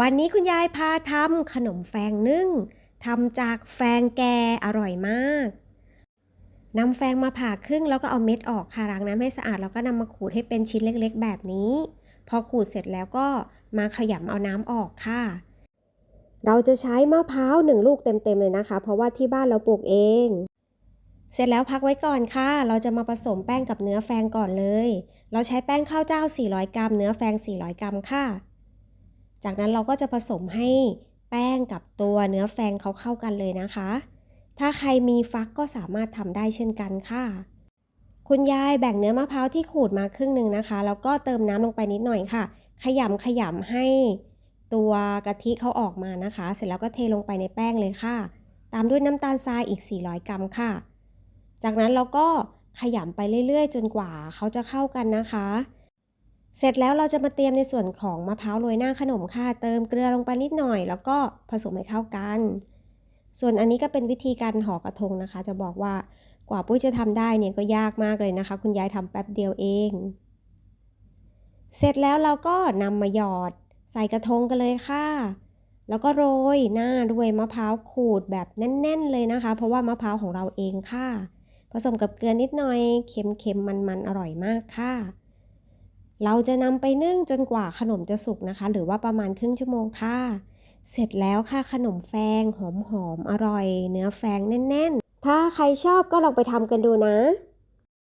วันนี้คุณยายพาทำขนมแฟงนึ่งทำจากแฟงแกอร่อยมากนำแฟงมาผ่าครึ่งแล้วก็เอาเม็ดออกค่ะล้างน้ำให้สะอาดแล้วก็นำมาขูดให้เป็นชิ้นเล็กๆ แบบนี้ พอขูดเสร็จแล้วก็มาขยำเอาน้ำออกค่ะ เราจะใช้มะพร้าวหนึ่งลูกเต็มๆเลยนะคะ เพราะว่าที่บ้านเราปลูกเอง เสร็จแล้วพักไว้ก่อนค่ะ เราจะมาผสมแป้งกับเนื้อแฟงก่อนเลย เราใช้แป้งข้าวเจ้า 400 กรัม เนื้อแฟง 400 กรัมค่ะ จากนั้นเราก็จะผสมให้แป้งกับตัวเนื้อแฟงเขาเข้ากันเลยนะคะ ถ้าใครมีฟักก็สามารถทำได้เช่นกันค่ะ คุณยายแบ่งเนื้อมะพร้าวที่ขูดมาครึ่งหนึ่งนะคะ แล้วก็เติมน้ำลงไปนิดหน่อยค่ะ ขยำขยำให้ตัวกะทิเขาออกมานะคะ เสร็จแล้วก็เทลงไปในแป้งเลยค่ะ ตามด้วยน้ำตาลทรายอีก 400 กรัมค่ะ จากนั้นเราก็ขยำไปเรื่อยๆ จนกว่าเขาจะเข้ากันนะคะ เสร็จแล้วเราจะมาเตรียมในส่วนของมะพร้าวโรยหน้าขนมค่ะ เติมเกลือลงไปนิดหน่อย แล้วก็ผสมให้เข้ากัน ส่วนอันนี้ก็เป็นวิธีการห่อกระทงนะคะ จะบอกว่ากว่าปุ้ยจะทำได้เนี่ยก็ยากมากเลยนะคะ คุณยายทำแป๊บเดียวเอง เสร็จแล้วเราก็นำมาหยอดใส่กระทงกันเลยค่ะ แล้วก็โรยหน้าด้วยมะพร้าวขูดแบบแน่น ๆ เลยนะคะ เพราะว่ามะพร้าวของเราเองค่ะ ผสมกับเกลือนิดหน่อยเค็มๆมันๆอร่อยมากค่ะ เราจะนำไปนึ่งจนกว่าขนมจะสุกนะคะ หรือว่าประมาณครึ่งชั่วโมงค่ะ เสร็จแล้วค่ะขนมแฟงหอมๆอร่อย เนื้อแฟงแน่น ๆ ถ้าใครชอบก็ลองไปทำกันดูนะ